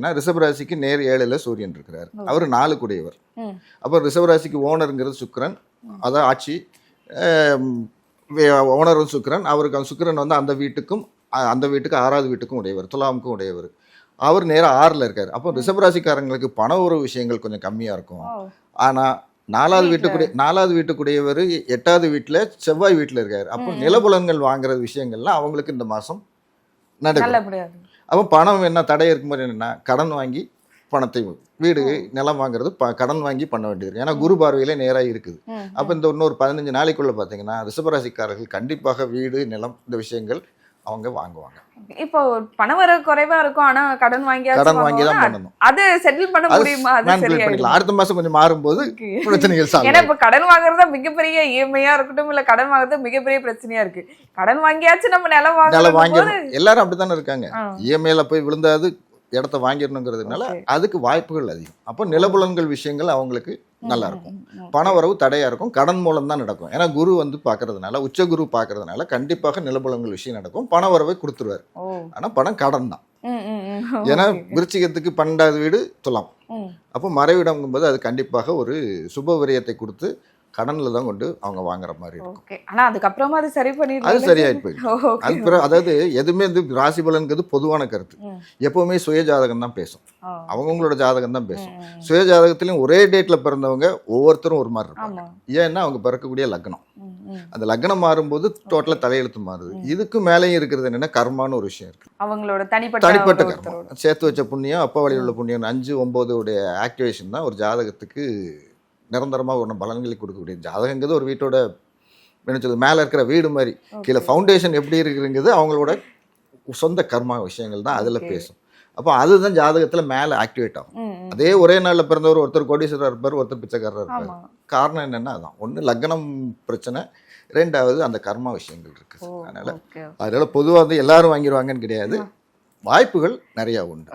ஏன்னா ரிஷபராசிக்கு நேர் ஏழுல சூரியன் இருக்கிறார். அவர் நாலு குடையவர். அப்போ ரிஷபராசிக்கு ஓனருங்கிறது சுக்கிரன். அதான் ஆட்சி. ஓனரும் சுக்கிரன். அவருக்கு சுக்கிரன் வந்து அந்த வீட்டுக்கும் அ- அந்த வீட்டுக்கு ஆறாவது வீட்டுக்கும் உடையவர். துலாமுக்கும் உடையவர். அவர் நேராக ஆறில் இருக்கார். அப்போ ரிஷபராசிக்காரங்களுக்கு பண உறவு விஷயங்கள் கொஞ்சம் கம்மியாக இருக்கும். ஓ. ஆனால் நாலாவது வீட்டுக்குடைய நாலாவது வீட்டுக்குடையவர் எட்டாவது வீட்டில் செவ்வாய் வீட்டில் இருக்கார். அப்போ நிலபுலன்கள் வாங்குற விஷயங்கள்லாம் அவங்களுக்கு இந்த மாதம் நடக்கும் நல்லபடியா இருக்கு. அப்போ பணம் என்ன தடை இருக்கும்போது என்னென்னா கடன் வாங்கி பணத்தை வீடு நிலம் வாங்குறது ப கடன் வாங்கி பண்ண வேண்டியது. ஏன்னா குரு பார்வையிலே நேராக இருக்குது. அப்போ இந்த இன்னொரு பதினஞ்சு நாளைக்குள்ள பார்த்தீங்கன்னா ரிஷபராசிக்காரர்கள் கண்டிப்பாக வீடு நிலம் இந்த விஷயங்கள் அவங்க வாங்குவாங்க. இப்போ பணவர குறைவா இருக்கும் ஆனா கடன் வாங்கி கடன் வாங்கி தான் பண்ணணும். அது செட்டில் பண்ண முடியுமா? அது பண்ணிக்கலாம். அடுத்த மாதம் கொஞ்சம் மாறும்போது. பிரச்சனைகள் சால்வ் ஏன்னா இப்ப கடன் வாங்குறது மிகப்பெரிய இஎம்ஐயா இருக்கட்டும் இல்ல கடன் வாங்குறது மிகப்பெரிய பிரச்சனையா இருக்கு. கடன் வாங்கியாச்சு நம்ம நிலம் நிலம் வாங்க எல்லாரும் அப்படித்தானே இருக்காங்க. இஎம்ஐல போய் விழுந்தாது இடத்த வாங்கிடணுங்கிறதுனால. அதுக்கு வாய்ப்புகள் அதிகம். அப்போ நிலபுலன்கள் விஷயங்கள் அவங்களுக்கு நல்லா இருக்கும் பண வரவு தடையா இருக்கும். கடன் மூலம் தான் நடக்கும். ஏன்னா குரு வந்து பார்க்கறதுனால உச்ச குரு பார்க்கறதுனால கண்டிப்பாக நிலபுலன்கள் விஷயம் நடக்கும். பண வரவை கொடுத்துருவார். ஓ. ஆனா பணம் கடன் தான். ஏன்னா விருச்சிகத்துக்கு பன்னெண்டாவது வீடு துலாம். அப்போ மறைவிடங்கும்போது அது கண்டிப்பாக ஒரு சுப விரயத்தை கொடுத்து கடன்ல தான் கொண்டு அவங்க வாங்குற மாதிரி இருக்கும். ஓகே. ஆனா அதுக்கப்புறமா அது சரி அது பண்ணிடலாம் சரியாயிட்டு போயிடும். அது பிறகு அதாவது எதுவுமே வந்து ராசி பலன்கிறது பொதுவான கருத்து. எப்பவுமே சுய ஜாதகம் தான் பேசும். அவங்கவுங்களோட ஜாதகம் தான் பேசும். சுய ஜாதகத்திலையும் ஒரே டேட்ல பிறந்தவங்க ஒவ்வொருத்தரும் ஒரு மாதிரி இருப்பாங்க. ஏன்னா அவங்க பிறக்கக்கூடிய லக்னம். அந்த லக்னம் மாறும்போது டோட்டலாக தலையெழுத்து மாறுது. இதுக்கு மேலேயும் இருக்கிறது என்னன்னா கர்மான்னு ஒரு விஷயம் இருக்கு. அவங்களோட தனிப்பட்ட தனிப்பட்ட. கர்மம் சேர்த்து வச்ச புண்ணியம் அப்பா வழியில் உள்ள புண்ணியம் அஞ்சு ஒன்பது உடைய ஆக்டிவேஷன் தான் ஒரு ஜாதகத்துக்கு நிரந்தரமாக ஒன்று பலன்களை கொடுக்கக்கூடிய ஜாதகங்கிறது ஒரு வீட்டோட என்ன சொல்றது மேலே இருக்கிற வீடு மாதிரி. கீழே ஃபவுண்டேஷன் எப்படி இருக்குங்கிறது அவங்களோட சொந்த கர்மா விஷயங்கள் தான் அதில். பேசும். அப்போ அதுதான் ஜாதகத்தில் மேலே ஆக்டிவேட் ஆகும். அதே ஒரே நாளில் பிறந்தவர் ஒருத்தர் கோடீஸ்வரர் இருப்பார் ஒருத்தர் பிச்சைக்காரர் இருப்பார். காரணம் என்னன்னா அதான். ஒன்று லக்னம் பிரச்சனை. ரெண்டாவது அந்த கர்மா விஷயங்கள் இருக்குது. அதனால அதனால பொதுவாக வந்து எல்லாரும் வாங்கிடுவாங்கன்னு கிடையாது. வாய்ப்புகள் நிறையா உண்டு.